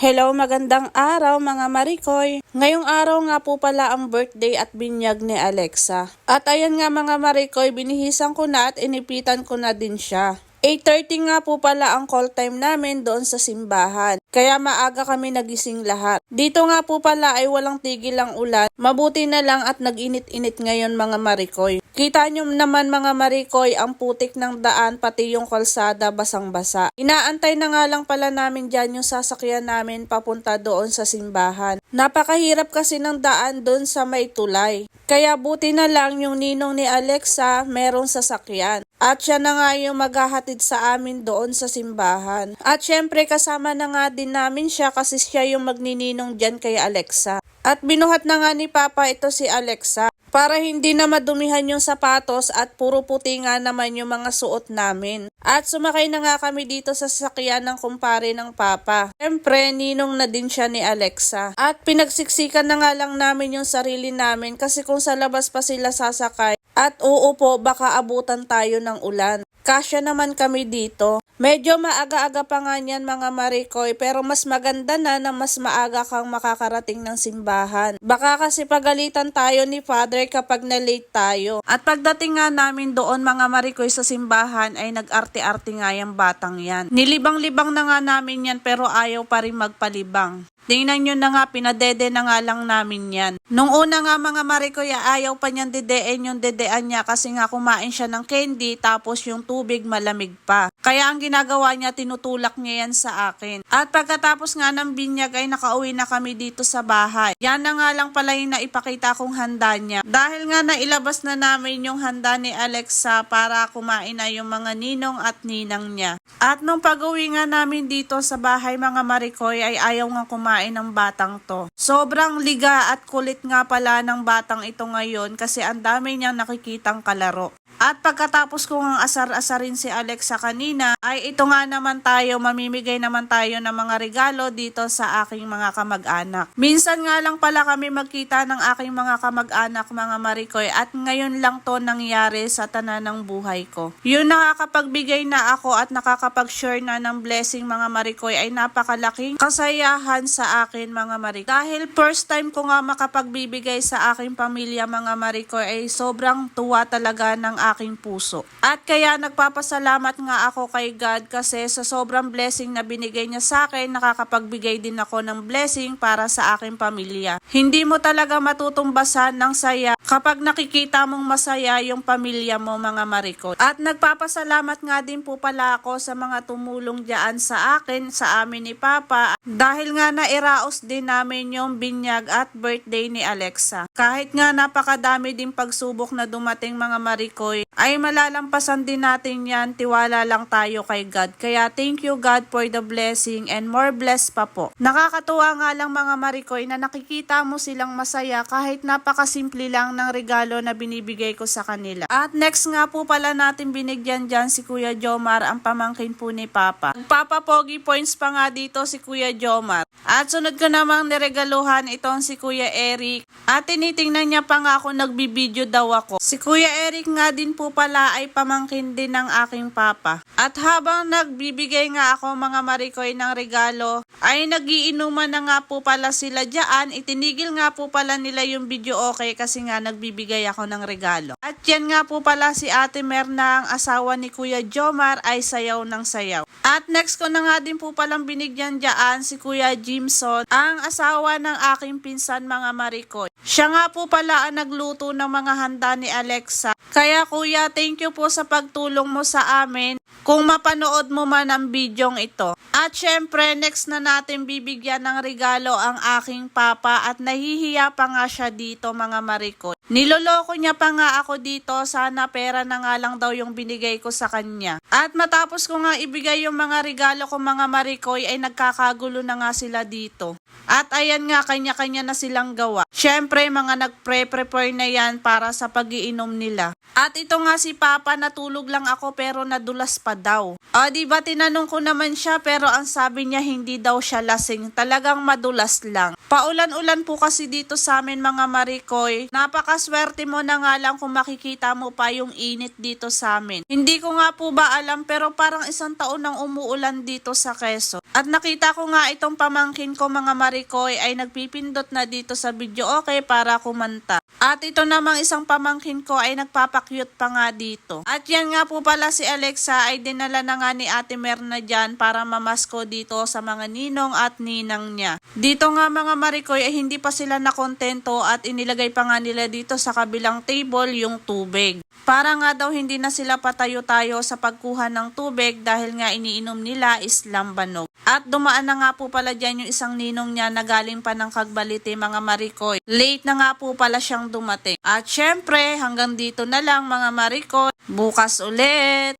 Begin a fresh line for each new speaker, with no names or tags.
Hello, magandang araw mga Marikoy. Ngayong araw nga po pala ang birthday at binyag ni Alexa. At ayan nga mga Marikoy, binihisan ko na at inipitan ko na din siya. 8.30 nga po pala ang call time namin doon sa simbahan. Kaya maaga kami nagising lahat. Dito nga po pala ay walang tigil ang ulan. Mabuti na lang at nag-init-init ngayon mga Marikoy. Kita nyo naman mga Marikoy ang putik ng daan pati yung kalsada basang-basa. Inaantay na nga lang pala namin dyan yung sasakyan namin papunta doon sa simbahan. Napakahirap kasi ng daan doon sa may tulay. Kaya buti na lang yung ninong ni Alexa merong sasakyan. At siya na nga yung maghahatid sa amin doon sa simbahan. At syempre kasama na nga din namin siya kasi siya yung magnininong dyan kay Alexa. At binuhat na nga ni Papa ito si Alexa para hindi na madumihan yung sapatos at puro puti nga naman yung mga suot namin. At sumakay na nga kami dito sa sasakyan ng kumpare ng Papa. Siyempre, ninong na din siya ni Alexa. At pinagsiksikan na nga lang namin yung sarili namin kasi kung sa labas pa sila sasakay at uupo baka abutan tayo ng ulan. Kasya naman kami dito. Medyo maaga-aga pa nga niyan mga Marikoy pero mas maganda na na mas maaga kang makakarating ng simbahan. Baka kasi pagalitan tayo ni Father kapag na-late tayo. At pagdating nga namin doon mga Marikoy sa simbahan ay nag-arte-arte nga yung batang yan. Nilibang-libang na nga namin yan pero ayaw pa rin magpalibang. Tingnan nyo na nga, pinadede na nga lang namin yan. Nung una nga mga Marikoy, ayaw pa niyan dedeen yung dedean niya kasi nga kumain siya ng candy tapos yung tubig malamig pa. Kaya ang ginagawa niya, tinutulak niya yan sa akin. At pagkatapos nga ng binyag ay nakauwi na kami dito sa bahay. Yan na nga lang pala yung naipakita kong handa niya. Dahil nga nailabas na namin yung handa ni Alexa para kumain na yung mga ninong at ninang niya. At nung pag-uwi nga namin dito sa bahay mga Marikoy ay ayaw nga kumain ng batang to. Sobrang liga at kulit nga pala ng batang ito ngayon kasi ang dami niyang nakikitang kalaro. At pagkatapos ko ang asar-asarin si Alexa kanina, ay ito nga naman tayo, mamimigay naman tayo ng mga regalo dito sa aking mga kamag-anak. Minsan nga lang pala kami magkita ng aking mga kamag-anak, mga Marikoy, at ngayon lang to nangyari sa tanan ng buhay ko. Yun nakakapagbigay na ako at nakakapag-share na ng blessing mga Marikoy ay napakalaking kasayahan sa akin mga Marikoy. Dahil first time ko nga makapagbibigay sa aking pamilya mga Marikoy ay sobrang tuwa talaga ng aking puso. At kaya nagpapasalamat nga ako kay God kasi sa sobrang blessing na binigay niya sa akin, nakakapagbigay din ako ng blessing para sa aking pamilya. Hindi mo talaga matutumbasan ng saya kapag nakikita mong masaya yung pamilya mo mga Mariko. At nagpapasalamat nga din po pala ako sa mga tumulong diyan sa akin, sa amin ni Papa, dahil nga nairaos din namin yung binyag at birthday ni Alexa. Kahit nga napakadami din pagsubok na dumating mga Marikoy, ay malalampasan din natin yan, tiwala lang tayo kay God. Kaya thank you God for the blessing and more bless pa po. Nakakatuwa nga lang mga Marikoy na nakikita mo silang masaya kahit napakasimple lang ng regalo na binibigay ko sa kanila. At next nga po pala natin binigyan dyan si Kuya Jomar, ang pamangkin po ni Papa. Papa Pogi points pa nga dito si Kuya Jomar. At sunod ko namang niregaluhan itong si Kuya Eric. At tinitingnan niya pa nga ako nagbibideo daw ako. Si Kuya Eric nga din po pala ay pamangkin din ng aking papa. At habang nagbibigay nga ako mga Marikoy ng regalo, ay nagiinuman na nga po pala sila dyan. Itinigil nga po pala nila yung video okay kasi nga nagbibigay ako ng regalo. At yan nga po pala si Ate Merna, ang asawa ni Kuya Jomar, ay sayaw ng sayaw. At next ko na nga din po palang binigyan dyan si Kuya Jimson, ang asawa ng aking pinsan mga Marikoy. Siya nga po pala ang nagluto ng mga handa ni Alexa. Kaya kuya, thank you po sa pagtulong mo sa amin kung mapanood mo man ang bidyong ito. At syempre, next na natin bibigyan ng regalo ang aking papa at nahihiya pa nga siya dito mga Marikoy. Niloloko niya pa nga ako dito, sana pera na nga lang daw yung binigay ko sa kanya. At matapos ko nga ibigay yung mga regalo ko mga Marikoy ay nagkakagulo na nga sila dito. At ayan nga, kanya-kanya na silang gawa. Syempre, mga nagpre-prepare na yan para sa pagiinom nila. At ito nga si Papa, natulog lang ako pero nadulas pa daw. O, di ba tinanong ko naman siya pero ang sabi niya hindi daw siya lasing. Talagang madulas lang. Paulan-ulan po kasi dito sa amin mga Marikoy. Napakaswerte mo na nga lang kung makikita mo pa yung init dito sa amin. Hindi ko nga po ba alam pero parang isang taon nang umuulan dito sa Quezon. At nakita ko nga itong pamangkin ko mga Marikoy ay nagpipindot na dito sa video okay para kumanta. At ito namang isang pamangkin ko ay nagpapakyut pa nga dito. At yan nga po pala si Alexa ay dinala na nga ni Ate Merna dyan para mamasko dito sa mga ninong at ninang niya. Dito nga mga Marikoy ay hindi pa sila nakontento at inilagay pa nga nila dito sa kabilang table yung tubig. Para nga daw hindi na sila patayo-tayo sa pagkuha ng tubig dahil nga iniinom nila is lambanog. At dumaan na nga po pala dyan yung isang ninong niya na galing pa ng Kagbalite mga Marikoy. Late na nga po pala siyang dumating. At syempre hanggang dito na lang mga Marikoy. Bukas ulit!